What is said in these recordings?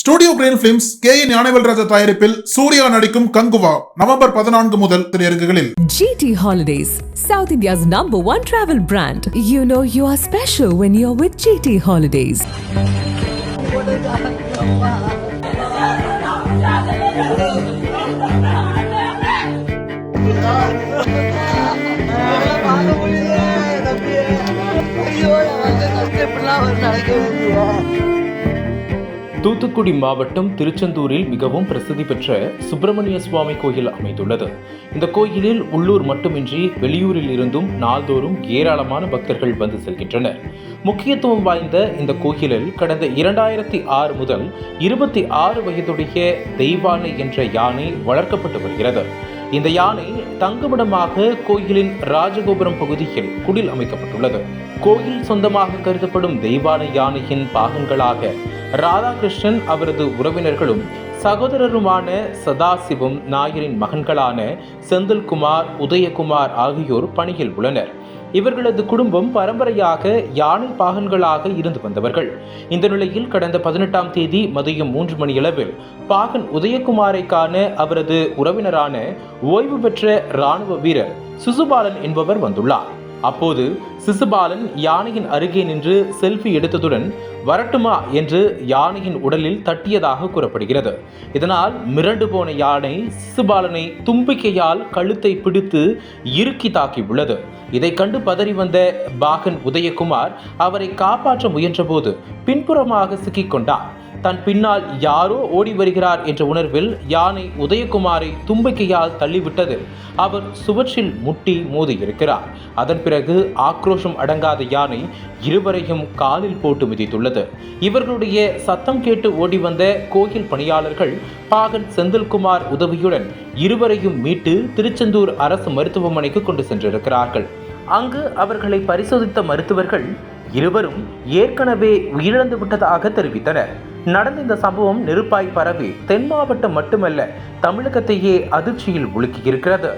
Studio green films K N Gnanavel Raja தயாரிப்பில் சூர்யா நடிக்கும் Kanguva November பதினான்கு முதல் திரையரங்குகளில் GT Holidays, South India's number one travel brand. You know you are special when you're with GT Holidays. Thoothukudi மாவட்டம் திருச்செந்தூரில் மிகவும் பிரசித்தி பெற்ற சுப்பிரமணிய சுவாமி கோயில் அமைந்துள்ளது. இந்த கோயிலில் உள்ளூர் மட்டுமின்றி வெளியூரில் இருந்தும் நாள்தோறும் ஏராளமான பக்தர்கள் வந்து செல்கின்றனர். முக்கியத்துவம் வாய்ந்த இந்த கோயிலில் கடந்த இரண்டாயிரத்தி ஆறு முதல் இருபத்தி ஆறு வயதுடைய தெய்வானை என்ற யானை வளர்க்கப்பட்டு வருகிறது. இந்த யானை தங்குமிடமாக கோயிலின் ராஜகோபுரம் பகுதியில் குடில் அமைக்கப்பட்டுள்ளது. கோயில் சொந்தமாக கருதப்படும் தெய்வான யானையின் பாகங்களாக ராதாகிருஷ்ணன் அவரது உறவினர்களும் சகோதரருமான சதாசிவம் நாயரின் மகன்களான செந்தில்குமார் உதயகுமார் ஆகியோர் பணியில் உள்ளனர். இவர்களது குடும்பம் பரம்பரையாக யானை பாகன்களாக இருந்து வந்தவர்கள். இந்த நிலையில் கடந்த பதினெட்டாம் தேதி மதியம் மூன்று மணியளவில் பாகன் உதயகுமாரை காண அவரது உறவினரான ஓய்வு பெற்ற இராணுவ வீரர் சுசுபாலன் என்பவர் வந்துள்ளார். அப்போது சிசுபாலன் யானையின் அருகே நின்று செல்ஃபி எடுத்ததுடன் வரட்டுமா? என்று யானையின் உடலில் தட்டியதாக கூறப்படுகிறது. இதனால் மிரண்டு போன யானை சிசுபாலனை தும்பிக்கையால் கழுத்தை பிடித்து இறுக்கி தாக்கியுள்ளது. இதை கண்டு பதறி வந்த பாகன் உதயகுமார் அவரை காப்பாற்ற முயன்றபோது பின்புறமாக சிக்கிக்கொண்டார் தன் பின்னால் யாரோ ஓடி வருகிறார் என்ற உணர்வில் யானை உதயகுமாரை தும்பிக்கையால் தள்ளிவிட்டது. அவர் சுவற்றில் முட்டி மோதியிருக்கிறார் அதன் பிறகு ஆக்ரோஷம் அடங்காத யானை இருவரையும் காலில் போட்டு மிதித்துள்ளது. இவர்களுடைய சத்தம் கேட்டு ஓடி வந்த கோயில் பணியாளர்கள் பாகன் செந்தில்குமார் உதவியுடன் இருவரையும் மீட்டு திருச்செந்தூர் அரசு மருத்துவமனைக்கு கொண்டு சென்றிருக்கிறார்கள். அங்கு அவர்களை பரிசோதித்த மருத்துவர்கள் இருவரும் ஏற்கனவே உயிரிழந்து விட்டதாக தெரிவித்தனர். நடந்த இந்த சம்பவம் நெருப்பாய் பரவி தென் மாவட்டம் மட்டுமல்ல தமிழகத்தையே அதிர்ச்சியில் உலுக்கியிருக்கிறது.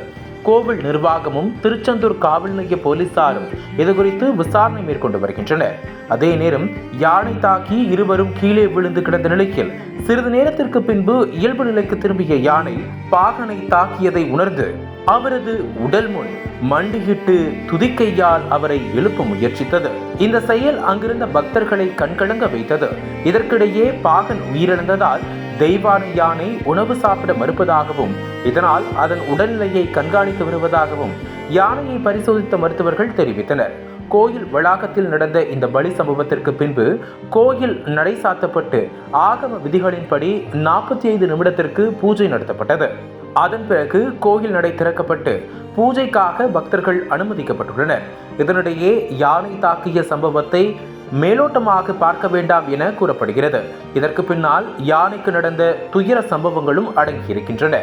கோவில் நிர்வாகமும் திருச்செந்தூர் காவல் நிலைய போலீசாரும் இதுகுறித்து விசாரணை மேற்கொண்டு வருகின்றனர். அதே நேரம் யானை தாக்கி இருவரும் கீழே விழுந்து கிடந்த நிலையில் சிறிது நேரத்திற்கு பின்பு இயல்பு நிலைக்கு திரும்பிய யானை பாகனை தாக்கியதை உணர்ந்து அவரது உடல் முன் மண்டியிட்டு துதிக்கையால் அவரை எழுப்ப முயற்சித்தது. இந்த செயல் அங்கிருந்த பக்தர்களை கண்கலங்க வைத்தது. இதற்கிடையே பாகன் உயிரிழந்ததால் தெய்வானை யானை உணவு சாப்பிட மறுப்பதாகவும் இதனால் அதன் உடல்நிலையை கண்காணித்து வருவதாகவும் யானையை பரிசோதித்த மருத்துவர்கள் தெரிவித்தனர். கோயில் வளாகத்தில் நடந்த இந்த பலி சம்பவத்திற்கு பின்பு கோயில் நடை சாத்தப்பட்டு ஆகம விதிகளின்படி நாற்பத்தி ஐந்து நிமிடத்திற்கு பூஜை நடத்தப்பட்டது. அதன் பிறகு கோயில் நடை திறக்கப்பட்டு பூஜைக்காக பக்தர்கள் அனுமதிக்கப்பட்டுள்ளனர். இதனிடையே யானை தாக்கிய சம்பவத்தை மேலோட்டமாக பார்க்க வேண்டாம் என கூறப்படுகிறது. இதற்கு பின்னால் யானைக்கு நடந்த துயர சம்பவங்களும் அடங்கியிருக்கின்றன.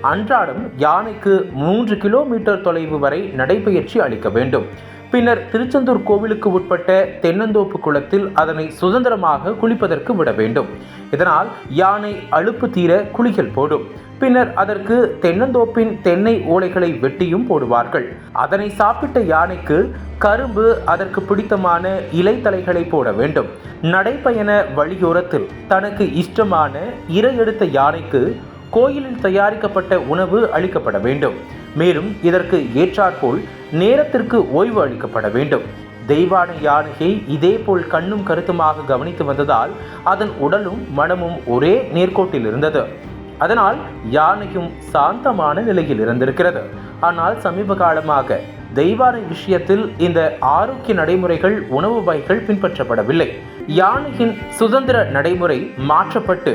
அன்றாடம் யானைக்கு மூன்று கிலோமீட்டர் தொலைவு வரை நடைபயிற்சி அளிக்க வேண்டும். பின்னர் திருச்செந்தூர் கோவிலுக்கு உட்பட்ட தென்னந்தோப்பு குளத்தில் அதனை சுதந்திரமாக குளிப்பதற்கு விட வேண்டும். இதனால் யானை அழுப்பு தீர குளியல் போடும். பின்னர் அதற்கு தென்னந்தோப்பின் தென்னை ஓலைகளை வெட்டியும் போடுவார்கள். அதனை சாப்பிட்ட யானைக்கு கரும்பு அதற்கு பிடித்தமான இலைத்தலைகளை போட வேண்டும். நடைப்பயண வழியோரத்தில் தனக்கு இஷ்டமான இரை எடுத்த யானைக்கு கோயிலில் தயாரிக்கப்பட்ட உணவு அளிக்கப்பட வேண்டும். மேலும் இதற்கு ஏற்றாற்போல் நேரத்திற்கு ஓய்வு அளிக்கப்பட வேண்டும். தெய்வான யானையை இதேபோல் கண்ணும் கருத்துமாக கவனித்து வந்ததால் அதன் உடலும் மனமும் ஒரே நேர்கோட்டில் இருந்தது. அதனால் யானையும் சாந்தமான நிலையில் இருந்திருக்கிறது. ஆனால் சமீப காலமாக தெய்வானை விஷயத்தில் இந்த ஆரோக்கிய நடைமுறைகள் உணவு வகைகள் பின்பற்றப்படவில்லை. யானையின் சுதந்திர நடைமுறை மாற்றப்பட்டு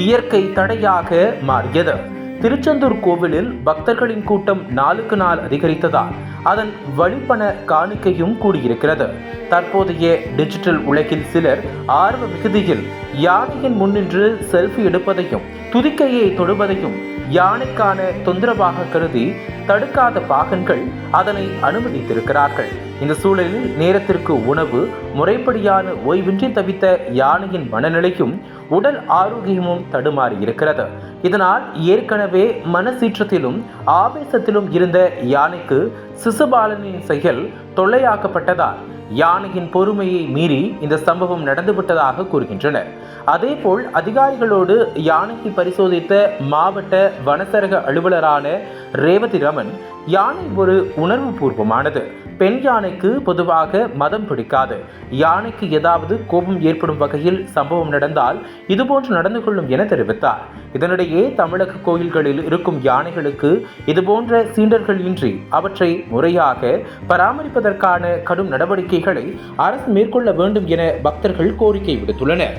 இயற்கை தடையாக மாறியது. திருச்செந்தூர் கோவிலில் பக்தர்களின் கூட்டம் நாளுக்கு நாள் அதிகரித்ததால் அதன் வழிப்பண காணிக்கையும் கூடியிருக்கிறது. தற்போதைய டிஜிட்டல் உலகில் சிலர் ஆர்வ மிகுதியில் யானையின் முன்னின்று செல்ஃபி எடுப்பதையும் துதிக்கையை தொடுவதையும் யானைக்கான தொந்தரவாக கருதி தடுக்காத பாகன்கள் அதனை அனுமதித்திருக்கிறார்கள். இந்த சூழலில் நேரத்திற்கு உணவு முறைப்படியான ஓய்வின்றி தவித்த யானையின் மனநிலையும் உடல் ஆரோக்கியமும் தடுமாறி இருக்கிறது. இதனால் ஏற்கனவே மனசீற்றத்திலும் ஆவேசத்திலும் இருந்த யானைக்கு சிசுபாலனின் செயல் தொல்லையாக்கப்பட்டதால் யானையின் பொறுமையை மீறி இந்த சம்பவம் நடந்துவிட்டதாக கூறுகின்றனர். அதேபோல் அதிகாரிகளோடு யானைக்கு பரிசோதித்த மாவட்ட வனசரக அலுவலரான ரேவதி ரமன் யானை ஒரு உணர்வு பூர்வமானது பெண் யானைக்கு பொதுவாக மதம் பிடிக்காது. யானைக்கு ஏதாவது கோபம் ஏற்படும் வகையில் சம்பவம் நடந்தால் இதுபோன்று நடந்து கொள்ளும் என தெரிவித்தார். இதனிடையே தமிழக கோயில்களில் இருக்கும் யானைகளுக்கு இதுபோன்ற சீண்டர்கள் இன்றி அவற்றை முறையாக பராமரிப்பதற்கான கடும் நடவடிக்கைகளை அரசு மேற்கொள்ள வேண்டும் என பக்தர்கள் கோரிக்கை விடுத்துள்ளனர்.